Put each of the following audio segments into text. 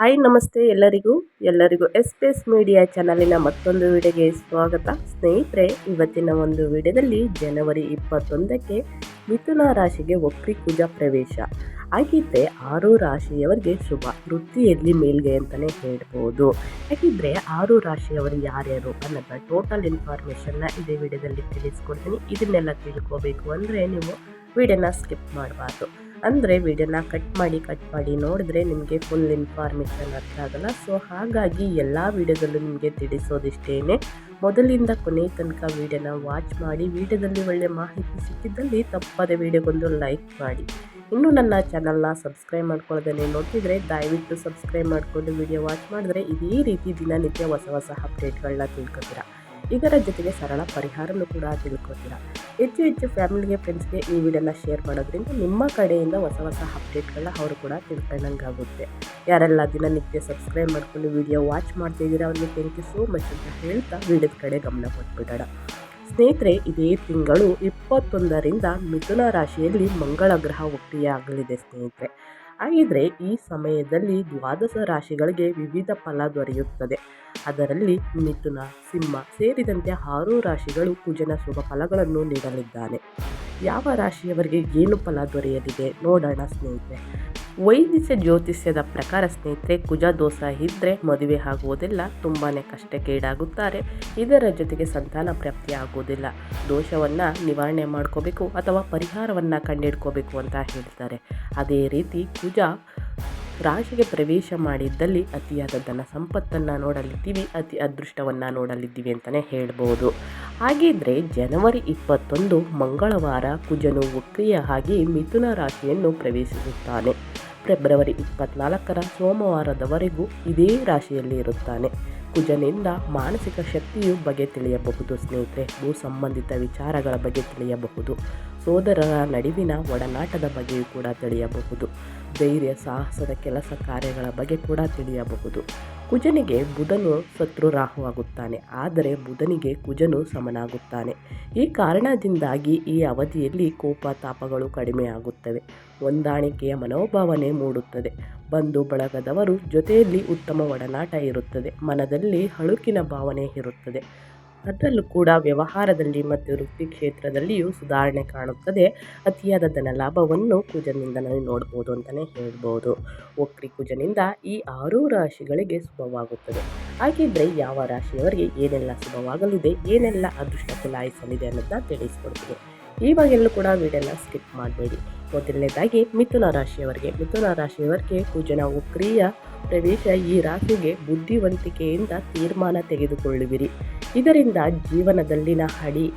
Hi, ನಮಸ್ತೆ ಎಲ್ಲರಿಗೂ. ಎಲ್ಲರಿಗೂ ಎಸ್ ಪಿ ಎಸ್ ಮೀಡಿಯಾ ಚಾನಲಿನ ಮತ್ತೊಂದು ವಿಡಿಯೋಗೆ ಸ್ವಾಗತ. ಸ್ನೇಹಿತರೆ, ಇವತ್ತಿನ ಒಂದು ವಿಡಿಯೋದಲ್ಲಿ ಜನವರಿ ಇಪ್ಪತ್ತೊಂದಕ್ಕೆ ಮಿಥುನ ರಾಶಿಗೆ ಒಕ್ರಿ ಕುಜ ಪ್ರವೇಶ. ಹಾಗಿದ್ದರೆ ಆರು ರಾಶಿಯವರಿಗೆ ಶುಭ. ವೃತ್ತಿಯಲ್ಲಿ ಮೇಲ್ಗೆ ಅಂತಲೇ ಹೇಳ್ಬೋದು. ಯಾಕಿದ್ರೆ ಆರು ರಾಶಿಯವರು ಯಾರ್ಯಾರು ಅನ್ನೋದ ಟೋಟಲ್ ಇನ್ಫಾರ್ಮೇಷನ್ನ ಇದೇ ವಿಡಿಯೋದಲ್ಲಿ ತಿಳಿಸ್ಕೊಡ್ತೀನಿ. ಇದನ್ನೆಲ್ಲ ತಿಳ್ಕೋಬೇಕು ಅಂದರೆ ನೀವು ವಿಡಿಯೋನ ಸ್ಕಿಪ್ ಮಾಡಬಾರ್ದು. ಅಂದರೆ ವಿಡಿಯೋನ ಕಟ್ ಮಾಡಿ ಕಟ್ ಮಾಡಿ ನೋಡಿದ್ರೆ ನಿಮಗೆ ಫುಲ್ ಇನ್ಫಾರ್ಮೇಷನ್ ಅರ್ಥ ಆಗಲ್ಲ. ಸೊ ಹಾಗಾಗಿ ಎಲ್ಲ ವಿಡಿಯೋದಲ್ಲೂ ನಿಮಗೆ ತಿಳಿಸೋದಿಷ್ಟೇ ಮೊದಲಿಂದ ಕೊನೆ ತನಕ ವಿಡಿಯೋನ ವಾಚ್ ಮಾಡಿ, ವಿಡಿಯೋದಲ್ಲಿ ಒಳ್ಳೆ ಮಾಹಿತಿ ಸಿಕ್ಕಿದ್ದಲ್ಲಿ ತಪ್ಪದೆ ವಿಡಿಯೋಗೊಂದು ಲೈಕ್ ಮಾಡಿ. ಇನ್ನೂ ನನ್ನ ಚಾನಲ್ನ ಸಬ್ಸ್ಕ್ರೈಬ್ ಮಾಡ್ಕೊಳ್ಳೋದನ್ನೇ ನೋಡ್ತಿದ್ರೆ, ದಯವಿಟ್ಟು ಸಬ್ಸ್ಕ್ರೈಬ್ ಮಾಡಿಕೊಂಡು ವಿಡಿಯೋ ವಾಚ್ ಮಾಡಿದ್ರೆ ಇದೇ ರೀತಿ ದಿನನಿತ್ಯ ಹೊಸ ಹೊಸ ಅಪ್ಡೇಟ್ಗಳನ್ನ ತಿಳ್ಕೊತೀರಾ. ಇದರ ಜೊತೆಗೆ ಸರಳ ಪರಿಹಾರನೂ ಕೂಡ ತಿಳ್ಕೊತೀರಾ ಹೆಚ್ಚು ಹೆಚ್ಚು ಫ್ಯಾಮಿಲಿಗೆ, ಫ್ರೆಂಡ್ಸ್ಗೆ ಈ ವಿಡಿಯೋನ ಶೇರ್ ಮಾಡೋದ್ರಿಂದ ನಿಮ್ಮ ಕಡೆಯಿಂದ ಹೊಸ ಹೊಸ ಅಪ್ಡೇಟ್ಗಳನ್ನ ಅವರು ಕೂಡ ತಿಳ್ಕೊಂಡಂಗಾಗುತ್ತೆ. ಯಾರೆಲ್ಲ ದಿನನಿತ್ಯ ಸಬ್ಸ್ಕ್ರೈಬ್ ಮಾಡ್ಕೊಂಡು ವಿಡಿಯೋ ವಾಚ್ ಮಾಡ್ತಿದ್ದೀರಾ ಅವ್ರಿಗೆ ಥ್ಯಾಂಕ್ ಯು ಸೋ ಮಚ್ ಅಂತ ಹೇಳ್ತಾ ವಿಡಿಯೋದ ಕಡೆ ಗಮನ ಕೊಟ್ಬಿಡೋಣ. ಸ್ನೇಹಿತರೆ, ಇದೇ ತಿಂಗಳು ಇಪ್ಪತ್ತೊಂದರಿಂದ ಮಿಥುನ ರಾಶಿಯಲ್ಲಿ ಮಂಗಳ ಗ್ರಹ ಒಟ್ಟಿಯಾಗಲಿದೆ ಸ್ನೇಹಿತರೆ. ಹಾಗಿದ್ರೆ ಈ ಸಮಯದಲ್ಲಿ ದ್ವಾದಶ ರಾಶಿಗಳಿಗೆ ವಿವಿಧ ಫಲ ದೊರೆಯುತ್ತದೆ. ಅದರಲ್ಲಿ ಮಿಥುನ, ಸಿಂಹ ಸೇರಿದಂತೆ ಆರು ರಾಶಿಗಳು ಕುಜನ ಶುಭ ಫಲಗಳನ್ನು ನೀಡಲಿದ್ದಾನೆ. ಯಾವ ರಾಶಿಯವರಿಗೆ ಏನು ಫಲ ದೊರೆಯಲಿದೆ ನೋಡೋಣ ಸ್ನೇಹಿತರೆ. ವೈದ್ಯ ಜ್ಯೋತಿಷ್ಯದ ಪ್ರಕಾರ ಸ್ನೇಹಿತರೆ, ಕುಜ ದೋಷ ಇದ್ದರೆ ಮದುವೆ ಆಗುವುದಿಲ್ಲ ತುಂಬಾ ಕಷ್ಟಕ್ಕೀಡಾಗುತ್ತಾರೆ, ಇದರ ಜೊತೆಗೆ ಸಂತಾನ ಪ್ರಾಪ್ತಿ ಆಗುವುದಿಲ್ಲ. ದೋಷವನ್ನು ನಿವಾರಣೆ ಮಾಡ್ಕೋಬೇಕು ಅಥವಾ ಪರಿಹಾರವನ್ನು ಕಂಡುಹಿಡ್ಕೋಬೇಕು ಅಂತ ಹೇಳ್ತಾರೆ. ಅದೇ ರೀತಿ ಕುಜ ರಾಶಿಗೆ ಪ್ರವೇಶ ಮಾಡಿದ್ದಲ್ಲಿ ಅತಿಯಾದ ಧನ ಸಂಪತ್ತನ್ನು ನೋಡಲಿದ್ದೀವಿ, ಅತಿ ಅದೃಷ್ಟವನ್ನು ನೋಡಲಿದ್ದೀವಿ ಅಂತಲೇ ಹೇಳ್ಬೋದು. ಹಾಗಿದ್ರೆ ಜನವರಿ ಇಪ್ಪತ್ತೊಂದು ಮಂಗಳವಾರ ಕುಜನು ವಕ್ರಿಯ ಹಾಗೆ ಮಿಥುನ ರಾಶಿಯನ್ನು ಪ್ರವೇಶಿಸುತ್ತಾನೆ. ಫೆಬ್ರವರಿ ಇಪ್ಪತ್ನಾಲ್ಕರ ಸೋಮವಾರದವರೆಗೂ ಇದೇ ರಾಶಿಯಲ್ಲಿ ಇರುತ್ತಾನೆ. ಕುಜನಿಂದ ಮಾನಸಿಕ ಶಕ್ತಿಯು ಬಗ್ಗೆ ತಿಳಿಯಬಹುದು, ಸ್ನೇಹಿತರೆ, ಭೂ ಸಂಬಂಧಿತ ವಿಚಾರಗಳ ಬಗ್ಗೆ ತಿಳಿಯಬಹುದು, ಸೋದರರ ನಡುವಿನ ಒಡನಾಟದ ಬಗ್ಗೆಯೂ ಕೂಡ ತಿಳಿಯಬಹುದು. ಧೈರ್ಯ, ಸಾಹಸದ ಕೆಲಸ ಕಾರ್ಯಗಳ ಬಗ್ಗೆ ಕೂಡ ತಿಳಿಯಬಹುದು. ಕುಜನಿಗೆ ಬುಧನು ಶತ್ರು ರಾಹುವಾಗುತ್ತಾನೆ, ಆದರೆ ಬುಧನಿಗೆ ಕುಜನು ಸಮನಾಗುತ್ತಾನೆ. ಈ ಕಾರಣದಿಂದಾಗಿ ಈ ಅವಧಿಯಲ್ಲಿ ಕೋಪ, ತಾಪಗಳು ಕಡಿಮೆಯಾಗುತ್ತವೆ ಹೊಂದಾಣಿಕೆಯ ಮನೋಭಾವನೆ ಮೂಡುತ್ತದೆ. ಬಂಧು ಬಳಗದವರು ಜೊತೆಯಲ್ಲಿ ಉತ್ತಮ ಒಡನಾಟ ಇರುತ್ತದೆ. ಮನದಲ್ಲಿ ಹಳುಕಿನ ಭಾವನೆ ಇರುತ್ತದೆ. ಅದರಲ್ಲೂ ಕೂಡ ವ್ಯವಹಾರದಲ್ಲಿ ಮತ್ತು ವೃತ್ತಿ ಕ್ಷೇತ್ರದಲ್ಲಿಯೂ ಸುಧಾರಣೆ ಕಾಣುತ್ತದೆ. ಅತಿಯಾದ ಧನ ಲಾಭವನ್ನು ಕುಜನಿಂದ ನಾವು ನೋಡ್ಬೋದು ಅಂತಲೇ ಹೇಳ್ಬೋದು. ಒಕ್ರಿ ಕುಜನಿಂದ ಈ ಆರು ರಾಶಿಗಳಿಗೆ ಶುಭವಾಗುತ್ತದೆ. ಹಾಗಿದ್ದರೆ ಯಾವ ರಾಶಿಯವರಿಗೆ ಏನೆಲ್ಲ ಶುಭವಾಗಲಿದೆ, ಏನೆಲ್ಲ ಅದೃಷ್ಟ ಚಲಾಯಿಸಲಿದೆ ಅನ್ನೋದನ್ನ ತಿಳಿಸ್ಕೊಡ್ತೀನಿ. ಇವಾಗೆಲ್ಲೂ ಕೂಡ ವಿಡಿಯೋನ ಸ್ಕಿಪ್ ಮಾಡಬೇಡಿ. ಮೊದಲನೇದಾಗಿ, ಮಿಥುನ ರಾಶಿಯವರಿಗೆ ಮಿಥುನ ರಾಶಿಯವರಿಗೆ ಕುಜನ ಉಕ್ರಿಯ ಪ್ರವೇಶ ಈ ರಾಶಿಗೆ ಬುದ್ಧಿವಂತಿಕೆಯಿಂದ ತೀರ್ಮಾನ ತೆಗೆದುಕೊಳ್ಳುವಿರಿ. ಇದರಿಂದ ಜೀವನದಲ್ಲಿನ ಹಡಿ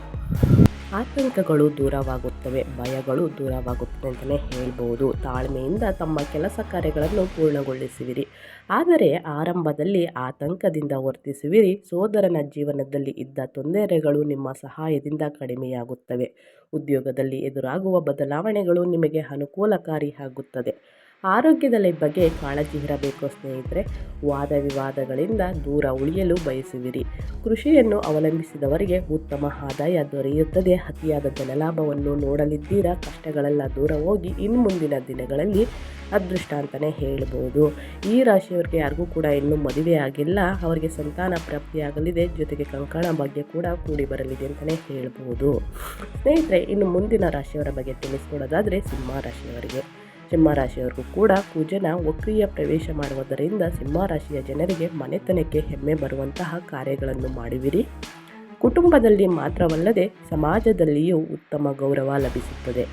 ಆತಂಕಗಳು ದೂರವಾಗುತ್ತವೆ, ಭಯಗಳು ದೂರವಾಗುತ್ತವೆ ಅಂತಲೇ ಹೇಳ್ಬೋದು. ತಾಳ್ಮೆಯಿಂದ ತಮ್ಮ ಕೆಲಸ ಕಾರ್ಯಗಳನ್ನು ಪೂರ್ಣಗೊಳಿಸುವಿರಿ. ಆದರೆ ಆರಂಭದಲ್ಲಿ ಆತಂಕದಿಂದ ವರ್ತಿಸುವಿರಿ. ಸೋದರನ ಜೀವನದಲ್ಲಿ ಇದ್ದ ತೊಂದರೆಗಳು ನಿಮ್ಮ ಸಹಾಯದಿಂದ ಕಡಿಮೆಯಾಗುತ್ತವೆ. ಉದ್ಯೋಗದಲ್ಲಿ ಎದುರಾಗುವ ಬದಲಾವಣೆಗಳು ನಿಮಗೆ ಅನುಕೂಲಕಾರಿ ಆಗುತ್ತದೆ ಆರೋಗ್ಯದ ಬಗ್ಗೆ ಕಾಳಜಿ ಇರಬೇಕು ಸ್ನೇಹಿತರೆ. ವಾದ ವಿವಾದಗಳಿಂದ ದೂರ ಉಳಿಯಲು ಬಯಸುವಿರಿ. ಕೃಷಿಯನ್ನು ಅವಲಂಬಿಸಿದವರಿಗೆ ಉತ್ತಮ ಆದಾಯ ದೊರೆಯುತ್ತದೆ. ಅತಿಯಾದ ಧನಲಾಭವನ್ನು ನೋಡಲಿದ್ದೀರಾ? ಕಷ್ಟಗಳೆಲ್ಲ ದೂರ ಹೋಗಿ ಇನ್ನು ಮುಂದಿನ ದಿನಗಳಲ್ಲಿ ಅದೃಷ್ಟ ಅಂತಲೇ ಹೇಳ್ಬೋದು. ಈ ರಾಶಿಯವರಿಗೆ ಯಾರಿಗೂ ಕೂಡ ಇನ್ನೂ ಮದುವೆ ಆಗಿಲ್ಲ. ಅವರಿಗೆ ಸಂತಾನ ಪ್ರಾಪ್ತಿಯಾಗಲಿದೆ ಜೊತೆಗೆ ಕಂಕಣ ಬಗ್ಗೆ ಕೂಡ ಕೂಡಿ ಬರಲಿದೆ ಅಂತಲೇ ಹೇಳ್ಬೋದು. ಸ್ನೇಹಿತರೆ, ಇನ್ನು ಮುಂದಿನ ರಾಶಿಯವರ ಬಗ್ಗೆ ತಿಳಿಸ್ಕೊಡೋದಾದರೆ ಸಿಂಹ ರಾಶಿಯವರಿಗೆ. ಸಿಂಹರಾಶಿಯವರಿಗೂ ಕೂಡ ಕುಜನ ವಕ್ರಿಯ ಪ್ರವೇಶ ಮಾಡುವುದರಿಂದ ಸಿಂಹರಾಶಿಯ ಜನರಿಗೆ ಮನೆತನಕ್ಕೆ ಹೆಮ್ಮೆ ಬರುವಂತಹ ಕಾರ್ಯಗಳನ್ನು ಮಾಡುವಿರಿ. ಕುಟುಂಬದಲ್ಲಿ ಮಾತ್ರವಲ್ಲದೆ ಸಮಾಜದಲ್ಲಿಯೂ ಉತ್ತಮ ಗೌರವ ಲಭಿಸುತ್ತದೆ.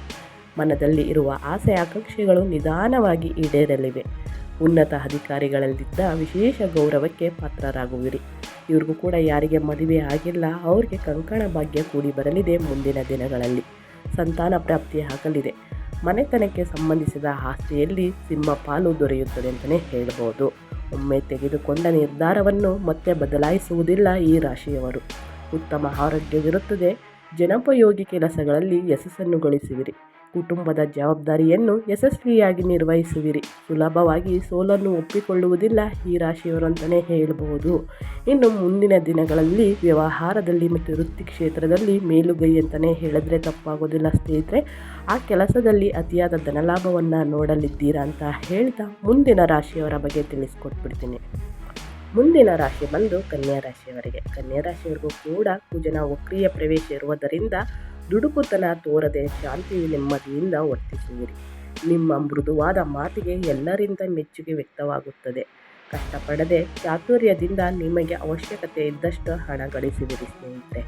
ಮನದಲ್ಲಿ ಇರುವ ಆಸೆ ಆಕಾಂಕ್ಷೆಗಳು ನಿಧಾನವಾಗಿ ಈಡೇರಲಿವೆ. ಉನ್ನತ ಅಧಿಕಾರಿಗಳಲ್ಲಿದ್ದ ವಿಶೇಷ ಗೌರವಕ್ಕೆ ಪಾತ್ರರಾಗುವಿರಿ. ಇವ್ರಿಗೂ ಕೂಡ ಯಾರಿಗೆ ಮದುವೆ ಆಗಿಲ್ಲ, ಅವ್ರಿಗೆ ಕಂಕಣ ಭಾಗ್ಯ ಕೂಡಿ ಬರಲಿದೆ ಮುಂದಿನ ದಿನಗಳಲ್ಲಿ. ಸಂತಾನ ಪ್ರಾಪ್ತಿ ಆಗಲಿದೆ ಮನೆತನಕ್ಕೆ ಸಂಬಂಧಿಸಿದ ಆಸ್ತಿಯಲ್ಲಿ ಸಿಂಹ ಪಾಲು ದೊರೆಯುತ್ತದೆ ಅಂತಲೇ ಹೇಳ್ಬೋದು. ಒಮ್ಮೆ ತೆಗೆದುಕೊಂಡ ನಿರ್ಧಾರವನ್ನು ಮತ್ತೆ ಬದಲಾಯಿಸುವುದಿಲ್ಲ ಈ ರಾಶಿಯವರು. ಉತ್ತಮ ಆರೋಗ್ಯವಿರುತ್ತದೆ. ಜನೋಪಯೋಗಿ ಕೆಲಸಗಳಲ್ಲಿ ಯಶಸ್ಸನ್ನು ಗಳಿಸುವಿರಿ. ಕುಟುಂಬದ ಜವಾಬ್ದಾರಿಯನ್ನು ಯಶಸ್ವಿಯಾಗಿ ನಿರ್ವಹಿಸುವಿರಿ. ಸುಲಭವಾಗಿ ಸೋಲನ್ನು ಒಪ್ಪಿಕೊಳ್ಳುವುದಿಲ್ಲ, ಈ ರಾಶಿಯವರು ಅಂತಲೇ ಹೇಳಬಹುದು. ಇನ್ನು ಮುಂದಿನ ದಿನಗಳಲ್ಲಿ ವ್ಯವಹಾರದಲ್ಲಿ ಮತ್ತು ವೃತ್ತಿ ಕ್ಷೇತ್ರದಲ್ಲಿ ಮೇಲುಗೈ ಅಂತಲೇ ಹೇಳಿದ್ರೆ ತಪ್ಪಾಗೋದಿಲ್ಲ ಸ್ನೇಹಿತರೆ. ಆ ಕೆಲಸದಲ್ಲಿ ಅತಿಯಾದ ಧನಲಾಭವನ್ನು ನೋಡಲಿದ್ದೀರಾ ಅಂತ ಹೇಳ್ತಾ ಮುಂದಿನ ರಾಶಿಯವರ ಬಗ್ಗೆ ತಿಳಿಸ್ಕೊಟ್ಬಿಡ್ತೀನಿ. ಮುಂದಿನ ರಾಶಿ ಬಂದು ಕನ್ಯಾ ರಾಶಿಯವರಿಗೆ. ಕನ್ಯಾ ರಾಶಿಯವರಿಗೂ ಕೂಡ ಕುಜನ ವಕ್ರಿಯ ಪ್ರವೇಶ ಇರುವುದರಿಂದ ದುಡುಕುತನ ತೋರದೆ ಶಾಂತಿ ನೆಮ್ಮದಿಯಿಂದ ವರ್ತಿಸುವಿರಿ. ನಿಮ್ಮ ಮೃದುವಾದ ಮಾತಿಗೆ ಎಲ್ಲರಿಂದ ಮೆಚ್ಚುಗೆ ವ್ಯಕ್ತವಾಗುತ್ತದೆ. ಕಷ್ಟಪಡದೆ ಚಾತುರ್ಯದಿಂದ ನಿಮಗೆ ಅವಶ್ಯಕತೆ ಇದ್ದಷ್ಟು ಹಣ ಗಳಿಸಿದಿರಿ ಸ್ನೇಹಿತರೆ.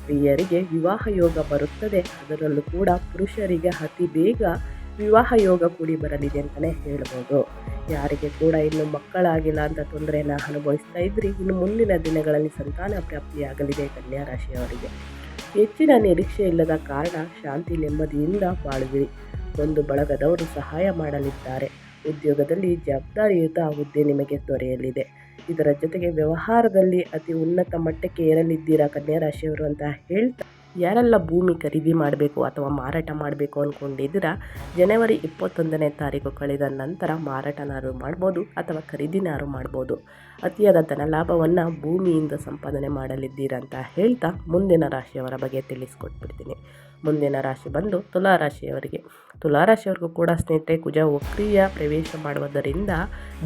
ಸ್ತ್ರೀಯರಿಗೆ ವಿವಾಹ ಯೋಗ ಬರುತ್ತದೆ. ಅದರಲ್ಲೂ ಕೂಡ ಪುರುಷರಿಗೆ ಅತಿ ಬೇಗ ವಿವಾಹ ಯೋಗ ಕೂಡಿ ಬರಲಿದೆ ಅಂತಲೇ ಹೇಳ್ಬೋದು. ಯಾರಿಗೆ ಕೂಡ ಇನ್ನು ಮಕ್ಕಳಾಗಿಲ್ಲ ಅಂತ ತೊಂದರೆಯನ್ನು ಅನುಭವಿಸ್ತಾ ಇದ್ರಿ. ಇನ್ನು ಮುಂದಿನ ದಿನಗಳಲ್ಲಿ ಸಂತಾನ ಪ್ರಾಪ್ತಿಯಾಗಲಿದೆ ಕನ್ಯಾ ರಾಶಿಯವರಿಗೆ ಹೆಚ್ಚಿನ ನಿರೀಕ್ಷೆ ಇಲ್ಲದ ಕಾರಣ ಶಾಂತಿ ನೆಮ್ಮದಿಯಿಂದ ಬಾಳುವಿರಿ. ಒಂದು ಬಳಗದವರು ಸಹಾಯ ಮಾಡಲಿದ್ದಾರೆ. ಉದ್ಯೋಗದಲ್ಲಿ ಜವಾಬ್ದಾರಿಯುತ ಹುದ್ದೆ ನಿಮಗೆ ದೊರೆಯಲಿದೆ. ಇದರ ಜೊತೆಗೆ ವ್ಯವಹಾರದಲ್ಲಿ ಅತಿ ಉನ್ನತ ಮಟ್ಟಕ್ಕೆ ಏರಲಿದ್ದೀರಾ ಕನ್ಯಾ ರಾಶಿಯವರು ಅಂತ ಹೇಳ್ತಾ ಯಾರೆಲ್ಲ ಭೂಮಿ ಖರೀದಿ ಮಾಡಬೇಕು ಅಥವಾ ಮಾರಾಟ ಮಾಡಬೇಕು ಅಂದ್ಕೊಂಡಿದ್ದೀರಾ ಜನವರಿ ಇಪ್ಪತ್ತೊಂದನೇ ತಾರೀಕು ಕಳೆದ ನಂತರ ಮಾರಾಟನಾರು ಮಾಡ್ಬೋದು ಅಥವಾ ಖರೀದಿನಾರು ಮಾಡ್ಬೋದು. ಅತಿಯಾದ ಧನಲಾಭವನ್ನು ಭೂಮಿಯಿಂದ ಸಂಪಾದನೆ ಮಾಡಲಿದ್ದೀರಾ ಅಂತ ಹೇಳ್ತಾ ಮುಂದಿನ ರಾಶಿಯವರ ಬಗ್ಗೆ ತಿಳಿಸ್ಕೊಟ್ಬಿಡ್ತೀನಿ. ಮುಂದಿನ ರಾಶಿ ಬಂದು ತುಲಾ ರಾಶಿಯವರಿಗೆ. ತುಲಾ ಕೂಡ ಸ್ನೇಹಿತರೆ, ಕುಜ ವಕ್ರಿಯ ಪ್ರವೇಶ ಮಾಡುವುದರಿಂದ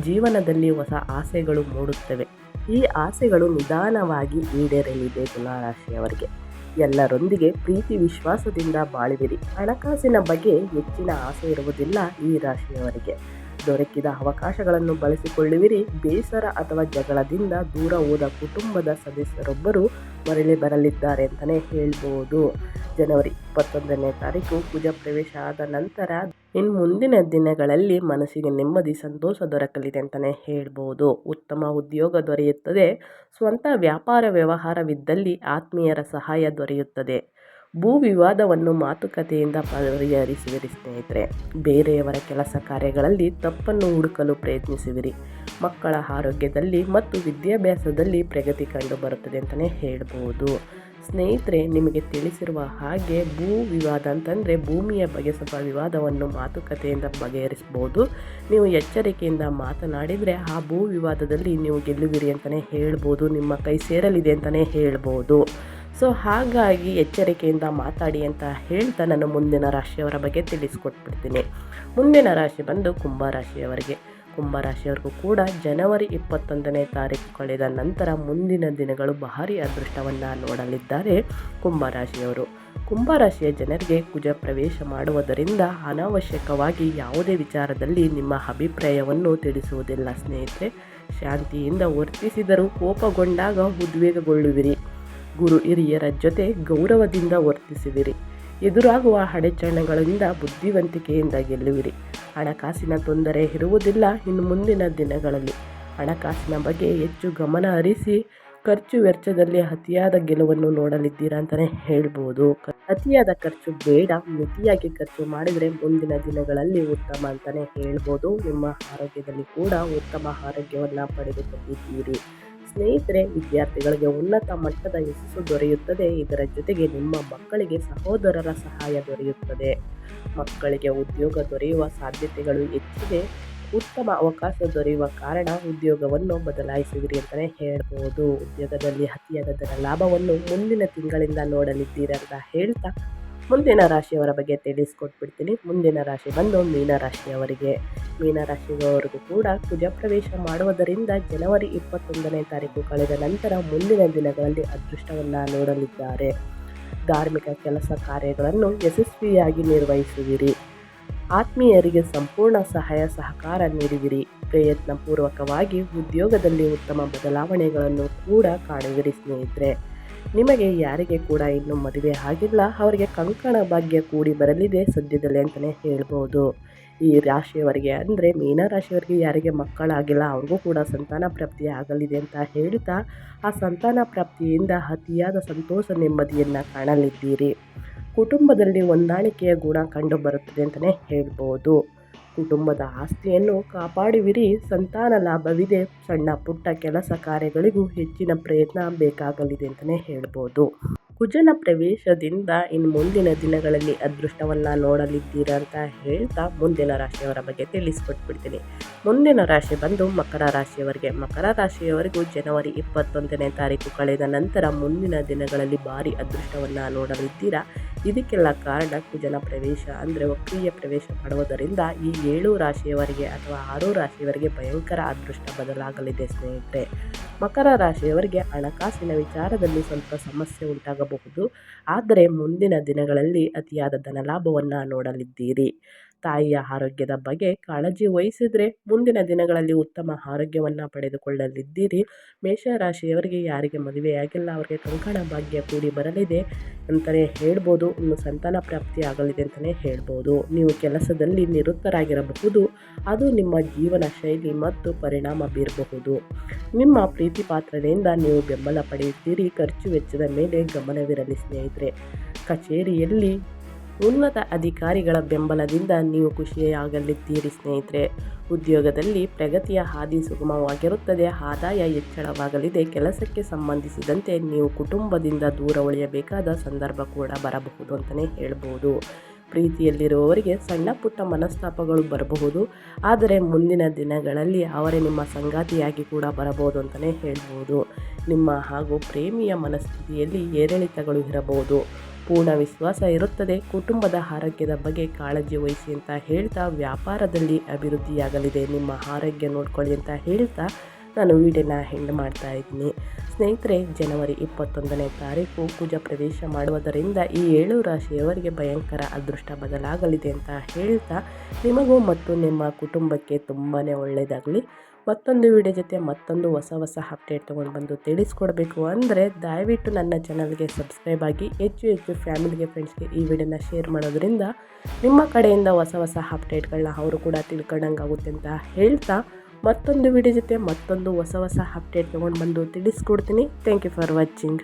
ಜೀವನದಲ್ಲಿ ಹೊಸ ಆಸೆಗಳು ಮೂಡುತ್ತವೆ. ಈ ಆಸೆಗಳು ನಿಧಾನವಾಗಿ ಈಡೇರಲಿದೆ ತುಲಾ ರಾಶಿಯವರಿಗೆ. ಎಲ್ಲರೊಂದಿಗೆ ಪ್ರೀತಿ ವಿಶ್ವಾಸದಿಂದ ಬಾಳುವಿರಿ ಹಣಕಾಸಿನ ಬಗ್ಗೆ ಹೆಚ್ಚಿನ ಆಸೆ ಇರುವುದಿಲ್ಲ ಈ ರಾಶಿಯವರಿಗೆ. ದೊರಕಿದ ಅವಕಾಶಗಳನ್ನು ಬಳಸಿಕೊಳ್ಳುವಿರಿ. ಬೇಸರ ಅಥವಾ ಜಗಳದಿಂದ ದೂರ ಹೋದ ಕುಟುಂಬದ ಸದಸ್ಯರೊಬ್ಬರು ಮರಳಿ ಬರಲಿದ್ದಾರೆ ಅಂತಲೇ ಹೇಳ್ಬೋದು. ಜನವರಿ ಇಪ್ಪತ್ತೊಂದನೇ ತಾರೀಕು ಪೂಜಾ ಪ್ರವೇಶ ಆದ ನಂತರ ಇನ್ನು ಮುಂದಿನ ದಿನಗಳಲ್ಲಿ ಮನಸ್ಸಿಗೆ ನೆಮ್ಮದಿ, ಸಂತೋಷ ದೊರಕಲಿದೆ ಅಂತಲೇ ಹೇಳ್ಬೋದು. ಉತ್ತಮ ಉದ್ಯೋಗ ದೊರೆಯುತ್ತದೆ. ಸ್ವಂತ ವ್ಯಾಪಾರ ವ್ಯವಹಾರವಿದ್ದಲ್ಲಿ ಆತ್ಮೀಯರ ಸಹಾಯ ದೊರೆಯುತ್ತದೆ. ಭೂ ವಿವಾದವನ್ನು ಮಾತುಕತೆಯಿಂದ ಪರಿಹರಿಸುವಿರಿ, ಸ್ನೇಹಿತರೆ. ಬೇರೆಯವರ ಕೆಲಸ ಕಾರ್ಯಗಳಲ್ಲಿ ತಪ್ಪನ್ನು ಹುಡುಕಲು ಪ್ರಯತ್ನಿಸುವಿರಿ. ಮಕ್ಕಳ ಆರೋಗ್ಯದಲ್ಲಿ ಮತ್ತು ವಿದ್ಯಾಭ್ಯಾಸದಲ್ಲಿ ಪ್ರಗತಿ ಕಂಡು ಬರುತ್ತದೆ ಅಂತಲೇ ಹೇಳ್ಬೋದು. ಸ್ನೇಹಿತರೆ, ನಿಮಗೆ ತಿಳಿಸಿರುವ ಹಾಗೆ ಭೂ ವಿವಾದ ಅಂತಂದರೆ ಭೂಮಿಯ ಬಗೆಸಬ ವಿವಾದವನ್ನು ಮಾತುಕತೆಯಿಂದ ಬಗೆಹರಿಸ್ಬೋದು. ನೀವು ಎಚ್ಚರಿಕೆಯಿಂದ ಮಾತನಾಡಿದರೆ ಆ ಭೂ ವಿವಾದದಲ್ಲಿ ನೀವು ಗೆಲ್ಲುವಿರಿ ಅಂತಲೇ ಹೇಳ್ಬೋದು. ನಿಮ್ಮ ಕೈ ಸೇರಲಿದೆ ಅಂತಲೇ ಹೇಳ್ಬೋದು. ಸೊ ಹಾಗಾಗಿ ಎಚ್ಚರಿಕೆಯಿಂದ ಮಾತಾಡಿ ಅಂತ ಹೇಳ್ತಾ ನಾನು ಮುಂದಿನ ರಾಶಿಯವರ ಬಗ್ಗೆ ತಿಳಿಸ್ಕೊಟ್ಬಿಡ್ತೀನಿ. ಮುಂದಿನ ರಾಶಿ ಬಂದು ಕುಂಭರಾಶಿಯವರಿಗೆ ಕುಂಭರಾಶಿಯವರಿಗೂ ಕೂಡ ಜನವರಿ ಇಪ್ಪತ್ತೊಂದನೇ ತಾರೀಕು ಕಳೆದ ನಂತರ ಮುಂದಿನ ದಿನಗಳು ಭಾರಿ ಅದೃಷ್ಟವನ್ನು ನೋಡಲಿದ್ದಾರೆ ಕುಂಭರಾಶಿಯವರು ಕುಂಭರಾಶಿಯ ಜನರಿಗೆ ಕುಜ ಪ್ರವೇಶ ಮಾಡುವುದರಿಂದ ಅನಾವಶ್ಯಕವಾಗಿ ಯಾವುದೇ ವಿಚಾರದಲ್ಲಿ ನಿಮ್ಮ ಅಭಿಪ್ರಾಯವನ್ನು ತಿಳಿಸುವುದಿಲ್ಲ ಸ್ನೇಹಿತರೆ. ಶಾಂತಿಯಿಂದ ವರ್ತಿಸಿದರೂ ಕೋಪಗೊಂಡಾಗ ಉದ್ವೇಗಗೊಳ್ಳುವಿರಿ. ಗುರು ಹಿರಿಯರ ಜೊತೆ ಗೌರವದಿಂದ ವರ್ತಿಸುವಿರಿ ಎದುರಾಗುವ ಅಡೆಚಣೆಗಳಿಂದ ಬುದ್ಧಿವಂತಿಕೆಯಿಂದ ಗೆಲ್ಲುವಿರಿ. ಹಣಕಾಸಿನ ತೊಂದರೆ ಇರುವುದಿಲ್ಲ ಇನ್ನು ಮುಂದಿನ ದಿನಗಳಲ್ಲಿ. ಹಣಕಾಸಿನ ಬಗ್ಗೆ ಹೆಚ್ಚು ಗಮನ ಹರಿಸಿ ಖರ್ಚು ವೆಚ್ಚದಲ್ಲಿ ಅತಿಯಾದ ಗೆಲುವನ್ನು ನೋಡಲಿದ್ದೀರಾ ಅಂತಲೇ ಹೇಳ್ಬೋದು. ಅತಿಯಾದ ಖರ್ಚು ಬೇಡ, ಮಿತಿಯಾಗಿ ಖರ್ಚು ಮಾಡಿದರೆ ಮುಂದಿನ ದಿನಗಳಲ್ಲಿ ಉತ್ತಮ ಅಂತಲೇ ಹೇಳ್ಬೋದು. ನಿಮ್ಮ ಆರೋಗ್ಯದಲ್ಲಿ ಕೂಡ ಉತ್ತಮ ಆರೋಗ್ಯವನ್ನು ಪಡೆದುಕೊಂಡಿದ್ದೀರಿ. ಸ್ನೇಹಿತರೆ, ವಿದ್ಯಾರ್ಥಿಗಳಿಗೆ ಉನ್ನತ ಮಟ್ಟದ ಯಶಸ್ಸು ದೊರೆಯುತ್ತದೆ. ಇದರ ಜೊತೆಗೆ ನಿಮ್ಮ ಮಕ್ಕಳಿಗೆ ಸಹೋದರರ ಸಹಾಯ ದೊರೆಯುತ್ತದೆ. ಮಕ್ಕಳಿಗೆ ಉದ್ಯೋಗ ದೊರೆಯುವ ಸಾಧ್ಯತೆಗಳು ಹೆಚ್ಚಿದೆ. ಉತ್ತಮ ಅವಕಾಶ ದೊರೆಯುವ ಕಾರಣ ಉದ್ಯೋಗವನ್ನು ಬದಲಾಯಿಸಿದಿರಿ ಅಂತಲೇ ಹೇಳ್ಬೋದು. ಉದ್ಯೋಗದಲ್ಲಿ ಅತಿಯಾದ ಲಾಭವನ್ನು ಮುಂದಿನ ತಿಂಗಳಿಂದ ನೋಡಲಿದ್ದೀರಂತ ಹೇಳ್ತಾ ಮುಂದಿನ ರಾಶಿಯವರ ಬಗ್ಗೆ ತಿಳಿಸ್ಕೊಟ್ಬಿಡ್ತೀನಿ. ಮುಂದಿನ ರಾಶಿ ಬಂದು ಮೀನರಾಶಿಯವರಿಗೆ ಮೀನರಾಶಿಯವರಿಗೂ ಕೂಡ ಕುಜ ಪ್ರವೇಶ ಮಾಡುವುದರಿಂದ ಜನವರಿ ಇಪ್ಪತ್ತೊಂದನೇ ತಾರೀಕು ಕಳೆದ ನಂತರ ಮುಂದಿನ ದಿನಗಳಲ್ಲಿ ಅದೃಷ್ಟವನ್ನು ನೋಡಲಿದ್ದಾರೆ. ಧಾರ್ಮಿಕ ಕೆಲಸ ಕಾರ್ಯಗಳನ್ನು ಯಶಸ್ವಿಯಾಗಿ ನಿರ್ವಹಿಸುವಿರಿ. ಆತ್ಮೀಯರಿಗೆ ಸಂಪೂರ್ಣ ಸಹಾಯ ಸಹಕಾರ ನೀಡುವಿರಿ. ಪ್ರಯತ್ನಪೂರ್ವಕವಾಗಿ ಉದ್ಯೋಗದಲ್ಲಿ ಉತ್ತಮ ಬದಲಾವಣೆಗಳನ್ನು ಕೂಡ ಕಾಣುವಿರಿ ಸ್ನೇಹಿತರೆ. ನಿಮಗೆ ಯಾರಿಗೆ ಕೂಡ ಇನ್ನೂ ಮದುವೆ ಆಗಿಲ್ಲ, ಅವರಿಗೆ ಕಂಕಣ ಭಾಗ್ಯ ಕೂಡಿ ಬರಲಿದೆ ಸದ್ಯದಲ್ಲೇ ಅಂತಲೇ ಹೇಳ್ಬೋದು. ಈ ರಾಶಿಯವರಿಗೆ ಅಂದರೆ ಮೀನರಾಶಿಯವರಿಗೆ ಯಾರಿಗೆ ಮಕ್ಕಳಾಗಿಲ್ಲ, ಅವ್ರಿಗೂ ಕೂಡ ಸಂತಾನ ಪ್ರಾಪ್ತಿ ಆಗಲಿದೆ ಅಂತ ಹೇಳ್ತಾ, ಆ ಸಂತಾನ ಪ್ರಾಪ್ತಿಯಿಂದ ಅತಿಯಾದ ಸಂತೋಷ ನೆಮ್ಮದಿಯನ್ನು ಕಾಣಲಿದ್ದೀರಿ. ಕುಟುಂಬದಲ್ಲಿ ಹೊಂದಾಣಿಕೆಯ ಗುಣ ಕಂಡು ಬರುತ್ತದೆ ಅಂತಲೇ ಹೇಳ್ಬೋದು. ಕುಟುಂಬದ ಆಸ್ತಿಯನ್ನು ಕಾಪಾಡುವಿರಿ. ಸಂತಾನ ಲಾಭವಿದೆ. ಸಣ್ಣ ಪುಟ್ಟ ಕೆಲಸ ಕಾರ್ಯಗಳಿಗೂ ಹೆಚ್ಚಿನ ಪ್ರಯತ್ನ ಬೇಕಾಗಲಿದೆ ಅಂತಲೇ ಹೇಳ್ಬೋದು. ಕುಜನ ಪ್ರವೇಶದಿಂದ ಇನ್ನು ಮುಂದಿನ ದಿನಗಳಲ್ಲಿ ಅದೃಷ್ಟವನ್ನು ನೋಡಲಿದ್ದೀರಾ ಅಂತ ಹೇಳ್ತಾ ಮುಂದಿನ ರಾಶಿಯವರ ಬಗ್ಗೆ ತಿಳಿಸ್ಕೊಟ್ಬಿಡ್ತೀನಿ. ಮುಂದಿನ ರಾಶಿ ಬಂದು ಮಕರ ರಾಶಿಯವರಿಗೆ. ಮಕರ ರಾಶಿಯವರಿಗೂ ಜನವರಿ ಇಪ್ಪತ್ತೊಂದನೇ ತಾರೀಕು ಕಳೆದ ನಂತರ ಮುಂದಿನ ದಿನಗಳಲ್ಲಿ ಭಾರಿ ಅದೃಷ್ಟವನ್ನು ನೋಡಲಿದ್ದೀರಾ? ಇದಕ್ಕೆಲ್ಲ ಕಾರಣ ಕುಜನ ಪ್ರವೇಶ ಅಂದರೆ ವಕ್ರೀಯ ಪ್ರವೇಶ ಮಾಡುವುದರಿಂದ ಈ ಏಳು ರಾಶಿಯವರಿಗೆ ಅಥವಾ ಆರು ರಾಶಿಯವರಿಗೆ ಭಯಂಕರ ಅದೃಷ್ಟ ಬದಲಾಗಲಿದೆ ಸ್ನೇಹಿತರೆ. ಮಕರ ರಾಶಿಯವರಿಗೆ ಹಣಕಾಸಿನ ವಿಚಾರದಲ್ಲಿ ಸ್ವಲ್ಪ ಸಮಸ್ಯೆ ಉಂಟಾಗಬಹುದು. ಆದರೆ ಮುಂದಿನ ದಿನಗಳಲ್ಲಿ ಅತಿಯಾದ ಧನಲಾಭವನ್ನು ನೋಡಲಿದ್ದೀರಿ. ತಾಯಿಯ ಆರೋಗ್ಯದ ಬಗ್ಗೆ ಕಾಳಜಿ ವಹಿಸಿದರೆ ಮುಂದಿನ ದಿನಗಳಲ್ಲಿ ಉತ್ತಮ ಆರೋಗ್ಯವನ್ನು ಪಡೆದುಕೊಳ್ಳಲಿದ್ದೀರಿ. ಮೇಷರಾಶಿಯವರಿಗೆ ಯಾರಿಗೆ ಮದುವೆಯಾಗಿಲ್ಲ ಅವರಿಗೆ ಕಂಕಣ ಭಾಗ್ಯ ಕೂಡಿ ಬರಲಿದೆ ಅಂತಲೇ ಹೇಳ್ಬೋದು. ಇನ್ನು ಸಂತಾನ ಪ್ರಾಪ್ತಿ ಆಗಲಿದೆ ಅಂತಲೇ ಹೇಳ್ಬೋದು. ನೀವು ಕೆಲಸದಲ್ಲಿ ನಿವೃತ್ತರಾಗಿರಬಹುದು. ಅದು ನಿಮ್ಮ ಜೀವನ ಶೈಲಿ ಮತ್ತು ಪರಿಣಾಮ ಬೀರಬಹುದು. ನಿಮ್ಮ ಪ್ರೀತಿ ಪಾತ್ರದಿಂದ ನೀವು ಬೆಂಬಲ ಪಡೆಯುತ್ತೀರಿ. ಖರ್ಚು ವೆಚ್ಚದ ಮೇಲೆ ಗಮನವಿರಲಿ ಸ್ನೇಹಿತರೆ. ಕಚೇರಿಯಲ್ಲಿ ಉನ್ನತ ಅಧಿಕಾರಿಗಳ ಬೆಂಬಲದಿಂದ ನೀವು ಖುಷಿಯಾಗಲಿದ್ದೀರಿ ಸ್ನೇಹಿತರೆ. ಉದ್ಯೋಗದಲ್ಲಿ ಪ್ರಗತಿಯ ಹಾದಿ ಸುಗಮವಾಗಿರುತ್ತದೆ. ಆದಾಯ ಹೆಚ್ಚಳವಾಗಲಿದೆ. ಕೆಲಸಕ್ಕೆ ಸಂಬಂಧಿಸಿದಂತೆ ನೀವು ಕುಟುಂಬದಿಂದ ದೂರ ಉಳಿಯಬೇಕಾದ ಸಂದರ್ಭ ಕೂಡ ಬರಬಹುದು ಅಂತಲೇ ಹೇಳ್ಬೋದು. ಪ್ರೀತಿಯಲ್ಲಿರುವವರಿಗೆ ಸಣ್ಣ ಪುಟ್ಟ ಮನಸ್ತಾಪಗಳು ಬರಬಹುದು. ಆದರೆ ಮುಂದಿನ ದಿನಗಳಲ್ಲಿ ಅವರೇ ನಿಮ್ಮ ಸಂಗಾತಿಯಾಗಿ ಕೂಡ ಬರಬಹುದು ಅಂತಲೇ ಹೇಳ್ಬೋದು. ನಿಮ್ಮ ಹಾಗೂ ಪ್ರೇಮಿಯ ಮನಸ್ಥಿತಿಯಲ್ಲಿ ಏರಿಳಿತಗಳು ಇರಬಹುದು. ಪೂರ್ಣ ವಿಶ್ವಾಸ ಇರುತ್ತದೆ. ಕುಟುಂಬದ ಆರೋಗ್ಯದ ಬಗ್ಗೆ ಕಾಳಜಿ ವಹಿಸಿ ಅಂತ ಹೇಳ್ತಾ ವ್ಯಾಪಾರದಲ್ಲಿ ಅಭಿವೃದ್ಧಿಯಾಗಲಿದೆ. ನಿಮ್ಮ ಆರೋಗ್ಯ ನೋಡ್ಕೊಳ್ಳಿ ಅಂತ ಹೇಳ್ತಾ ನಾನು ವೀಡಿಯೋನ ಹೆಂಡ್ ಮಾಡ್ತಾ ಇದ್ದೀನಿ. ಸ್ನೇಹಿತರೆ, ಜನವರಿ ಇಪ್ಪತ್ತೊಂದನೇ ತಾರೀಕು ಕುಜ ಪ್ರವೇಶ ಮಾಡುವುದರಿಂದ ಈ ಏಳು ರಾಶಿಯವರಿಗೆ ಭಯಂಕರ ಅದೃಷ್ಟ ಬದಲಾಗಲಿದೆ ಅಂತ ಹೇಳ್ತಾ, ನಿಮಗೂ ಮತ್ತು ನಿಮ್ಮ ಕುಟುಂಬಕ್ಕೆ ತುಂಬಾ ಒಳ್ಳೆಯದಾಗಲಿ. ಮತ್ತೊಂದು ವಿಡಿಯೋ ಜೊತೆ ಮತ್ತೊಂದು ಹೊಸ ಹೊಸ ಅಪ್ಡೇಟ್ ತೊಗೊಂಡು ಬಂದು ತಿಳಿಸ್ಕೊಡ್ಬೇಕು ಅಂದರೆ ದಯವಿಟ್ಟು ನನ್ನ ಚಾನಲ್ಗೆ ಸಬ್ಸ್ಕ್ರೈಬ್ ಆಗಿ, ಹೆಚ್ಚು ಹೆಚ್ಚು ಫ್ಯಾಮಿಲಿಗೆ ಫ್ರೆಂಡ್ಸ್ಗೆ ಈ ವಿಡಿಯೋನ ಶೇರ್ ಮಾಡೋದ್ರಿಂದ ನಿಮ್ಮ ಕಡೆಯಿಂದ ಹೊಸ ಹೊಸ ಅಪ್ಡೇಟ್ಗಳನ್ನ ಅವರು ಕೂಡ ತಿಳ್ಕೊಂಡಂಗಾಗುತ್ತೆ ಅಂತ ಹೇಳ್ತಾ ಮತ್ತೊಂದು ವಿಡಿಯೋ ಜೊತೆ ಮತ್ತೊಂದು ಹೊಸ ಹೊಸ ಅಪ್ಡೇಟ್ ತೊಗೊಂಡು ಬಂದು ತಿಳಿಸ್ಕೊಡ್ತೀನಿ. Thank you for watching